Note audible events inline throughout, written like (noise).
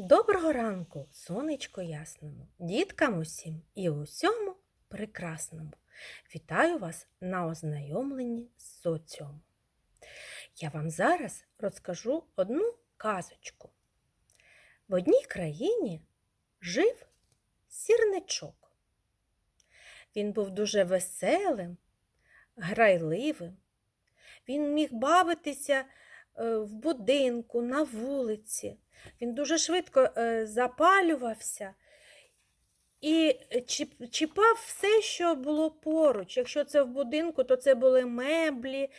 Доброго ранку, сонечко ясному, діткам усім і усьому прекрасному. Вітаю вас на ознайомленні з соціумом. Я вам зараз розкажу одну казочку. В одній країні жив сірничок. Він був дуже веселим, грайливим. Він міг бавитися в будинку, на вулиці. Він дуже швидко е, запалювався і чіпав все, що було поруч. Якщо це в будинку, то це були меблі,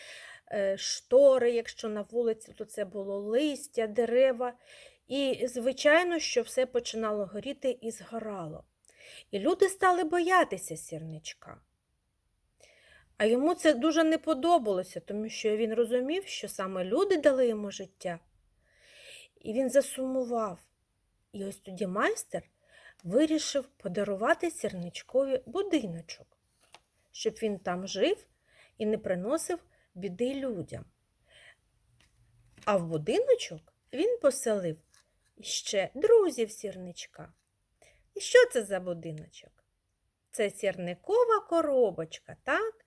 е, штори, якщо на вулиці, то це було листя, дерева. І, звичайно, що все починало горіти і згорало. І люди стали боятися сірничка. А йому це дуже не подобалося, тому що він розумів, що саме люди дали йому життя. І він засумував. І ось тоді майстер вирішив подарувати сірничкові будиночок, щоб він там жив і не приносив біди людям. А в будиночок він поселив ще друзів сірничка. І що це за будиночок? Це сірникова коробочка, так?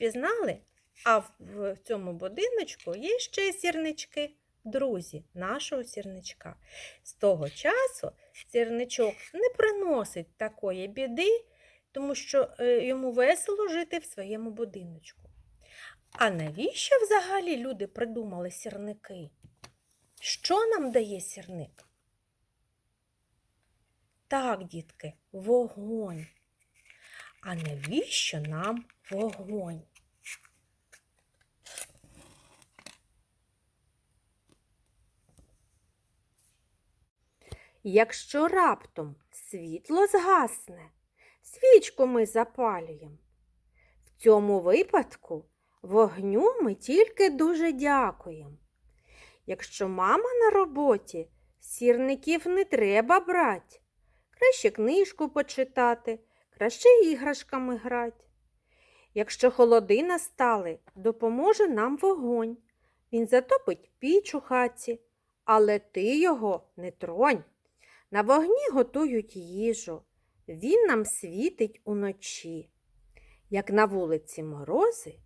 Впізнали? А в- цьому будиночку є ще сірнички друзі нашого сірничка. З того часу сірничок не приносить такої біди, тому що е, йому весело жити в своєму будиночку. А навіщо взагалі люди придумали сірники? Що нам дає сірник? Так, дітки, вогонь. А навіщо нам вогонь? Якщо раптом світло згасне, свічку ми запалюємо. В цьому випадку вогню ми тільки дуже дякуємо. Якщо мама на роботі, сірників не треба брати. Краще книжку почитати, краще іграшками грати. Якщо холоди настали, допоможе нам вогонь. Він затопить піч у хаті, але ти його не тронь. На вогні готують їжу, він нам світить уночі. Як на вулиці морози,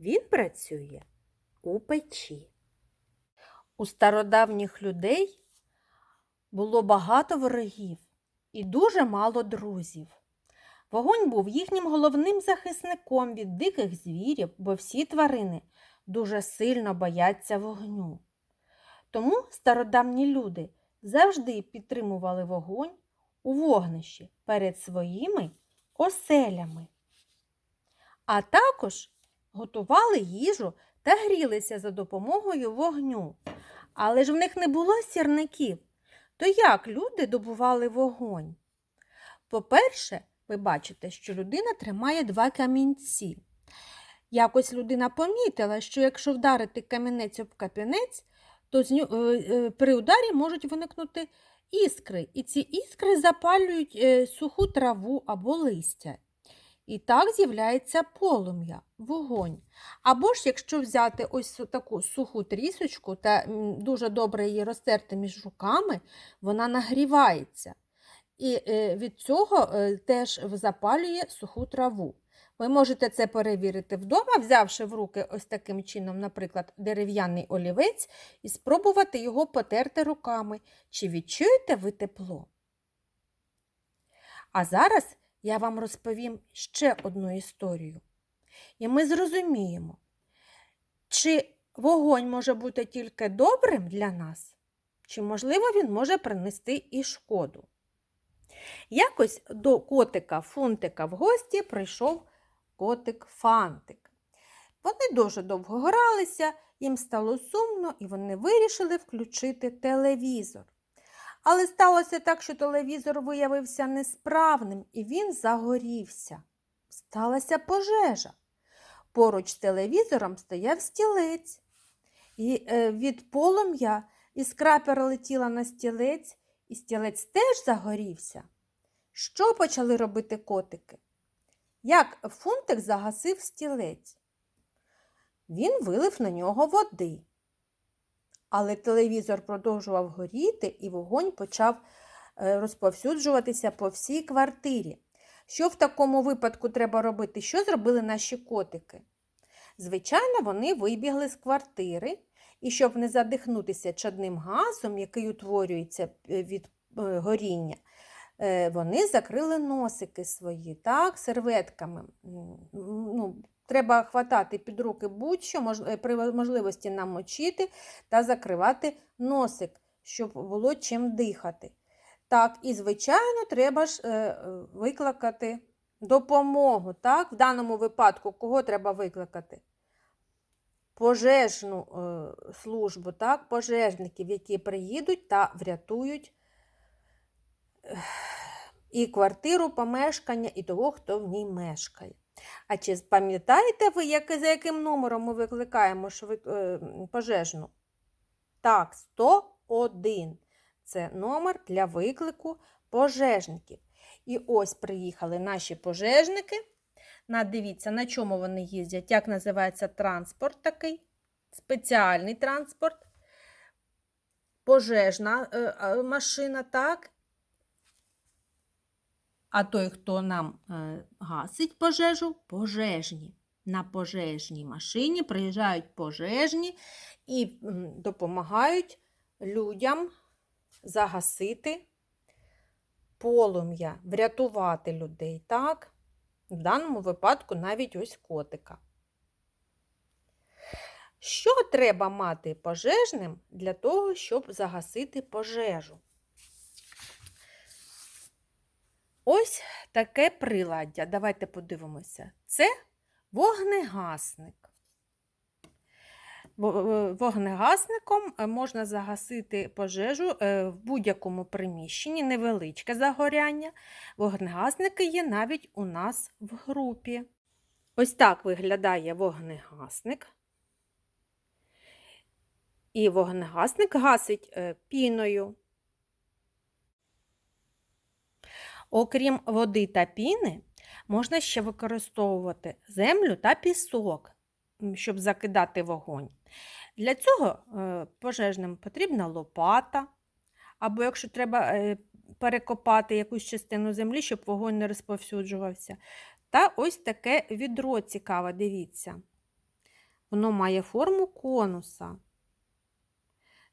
він працює у печі. У стародавніх людей було багато ворогів і дуже мало друзів. Вогонь був їхнім головним захисником від диких звірів, бо всі тварини дуже сильно бояться вогню. Тому стародавні люди завжди підтримували вогонь у вогнищі перед своїми оселями. А також готували їжу та грілися за допомогою вогню. Але ж в них не було сірників. То як люди добували вогонь? По-перше, ви бачите, що людина тримає два камінці. Якось людина помітила, що якщо вдарити камінець об камінець, то е, е, при ударі можуть виникнути іскри, і ці іскри запалюють е, суху траву або листя. І так з'являється полум'я, вогонь. Або ж, якщо взяти ось таку суху трісочку та дуже добре її розтерти між руками, вона нагрівається. І від цього теж запалює суху траву. Ви можете це перевірити вдома, взявши в руки ось таким чином, наприклад, дерев'яний олівець, і спробувати його потерти руками. Чи відчуєте ви тепло? А зараз я вам розповім ще одну історію. І ми зрозуміємо, чи вогонь може бути тільки добрим для нас, чи, можливо, він може принести і шкоду. Якось до котика Фунтика в гості прийшов котик Фантик. Вони дуже довго гралися, їм стало сумно, і вони вирішили включити телевізор. Але сталося так, що телевізор виявився несправним і він загорівся. Сталася пожежа. Поруч з телевізором стояв стілець. І е, від полум'я іскра перелетіла на стілець, і стілець теж загорівся. Що почали робити котики? Як фунтик загасив стілець? Він вилив на нього води. Але телевізор продовжував горіти, і вогонь почав е, розповсюджуватися по всій квартирі. Що в такому випадку треба робити? Що зробили наші котики? Звичайно, вони вибігли з квартири, і щоб не задихнутися чадним газом, який утворюється е, від е, горіння, вони закрили носики свої, так, серветками. Ну, треба хватати під руки будь-що, е, при можливості намочити та закривати носик, щоб було чим дихати. Так, і, звичайно, треба ж е, е, викликати допомогу. Так? В даному випадку кого треба викликати? Пожежну е, службу, так? пожежників, які приїдуть та врятують (sighs) і квартиру, помешкання, і того, хто в ній мешкає. А чи пам'ятаєте ви, як, за яким номером ми викликаємо швид, е, пожежну? Так, 101. Це номер для виклику пожежників. І ось приїхали наші пожежники. Дивіться, на чому вони їздять, як називається транспорт такий, спеціальний транспорт, пожежна е, е, машина, так. А той, хто нам е, гасить пожежу, пожежні. На пожежній машині приїжджають пожежні і допомагають людям загасити полум'я, врятувати людей, так? В даному випадку навіть ось котика. Що треба мати пожежним для того, щоб загасити пожежу? Ось таке приладдя. Давайте подивимося. Це вогнегасник. Вогнегасником е, можна загасити пожежу е, в будь-якому приміщенні, невеличке загоряння. Вогнегасники є навіть у нас в групі. Ось так виглядає вогнегасник. І вогнегасник гасить е, піною. Окрім води та піни, можна ще використовувати землю та пісок, щоб закидати вогонь. Для цього е, пожежним потрібна лопата, або якщо треба е, перекопати якусь частину землі, щоб вогонь не розповсюджувався. Та ось таке відро цікаве, дивіться. Воно має форму конуса.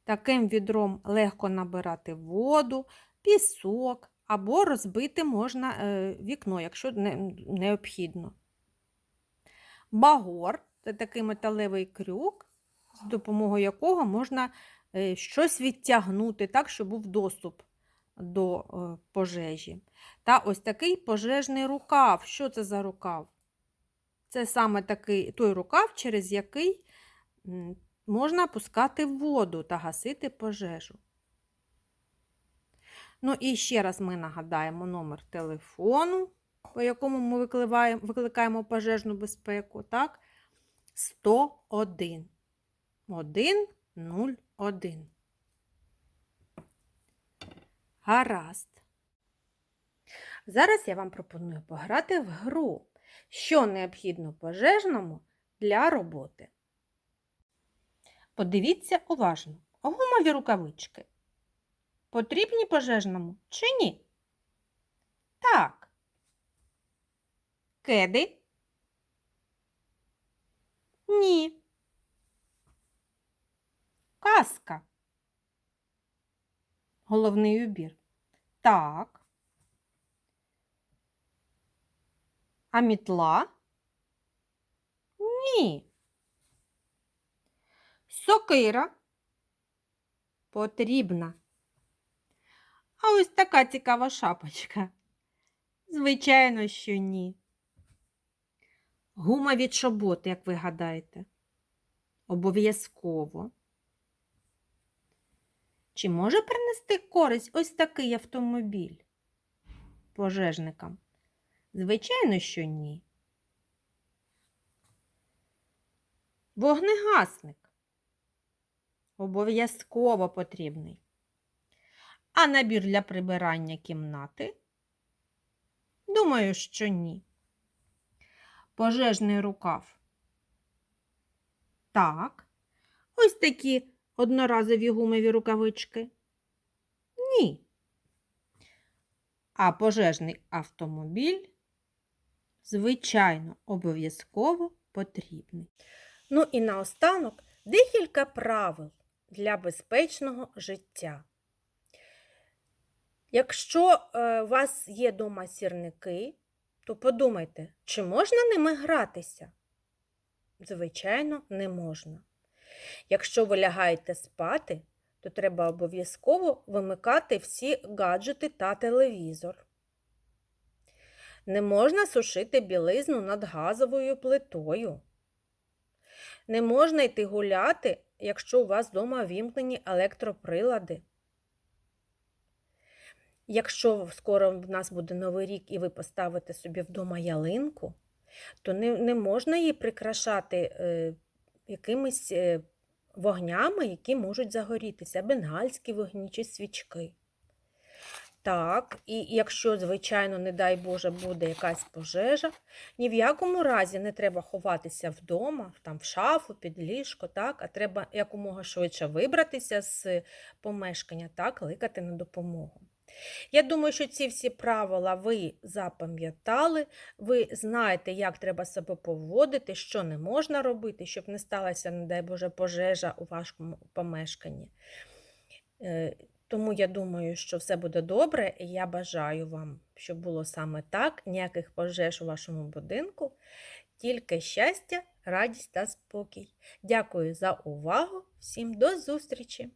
Таким відром легко набирати воду, пісок або розбити можна е, вікно, якщо необхідно. Багор це такий металевий крюк, з допомогою якого можна е, щось відтягнути так, щоб був доступ до е, пожежі. Та ось такий пожежний рукав. Що це за рукав? Це саме такий той рукав, через який можна пускати воду та гасити пожежу. Ну і ще раз ми нагадаємо номер телефону, по якому ми викливаємо- викликаємо пожежну безпеку, так? 101. 101. Гаразд. Зараз я вам пропоную пограти в гру, що необхідно пожежному для роботи. Подивіться уважно. Гумові рукавички. Потрібні пожежному чи ні? Так. Кеди? Ні. Каска. Головний убір. Так. А мітла? Ні. Сокира потрібна. А ось така цікава шапочка. Звичайно, що ні. Гумові чоботи, як ви гадаєте. Обов'язково. Чи може принести користь ось такий автомобіль пожежникам? Звичайно, що ні. Вогнегасник. Обов'язково потрібний. А набір для прибирання кімнати? Думаю, що ні. Пожежний рукав. Так. Ось такі одноразові гумові рукавички? Ні. А пожежний автомобіль, звичайно, обов'язково потрібний. Ну і наостанок декілька правил для безпечного життя. Якщо е, у вас є дома сірники, то подумайте, чи можна ними гратися? Звичайно, не можна. Якщо ви лягаєте спати, то треба обов'язково вимикати всі гаджети та телевізор. Не можна сушити білизну над газовою плитою. Не можна йти гуляти, якщо у вас вдома вімкнені електроприлади. Якщо скоро в нас буде Новий рік і ви поставите собі вдома ялинку, то не, не можна її прикрашати е, якимись е, вогнями, які можуть загорітися, бенгальські вогні чи свічки. Так, і якщо, звичайно, не дай Боже, буде якась пожежа, ні в якому разі не треба ховатися вдома, там в шафу, під ліжко, так, а треба якомога швидше вибратися з помешкання та кликати на допомогу. Я думаю, що ці всі правила ви запам'ятали, ви знаєте, як треба себе поводити, що не можна робити, щоб не сталася, не дай Боже, пожежа у вашому помешканні. Е, Тому я думаю, що все буде добре, і я бажаю вам, щоб було саме так, ніяких пожеж у вашому будинку, тільки щастя, радість та спокій. Дякую за увагу, всім до зустрічі!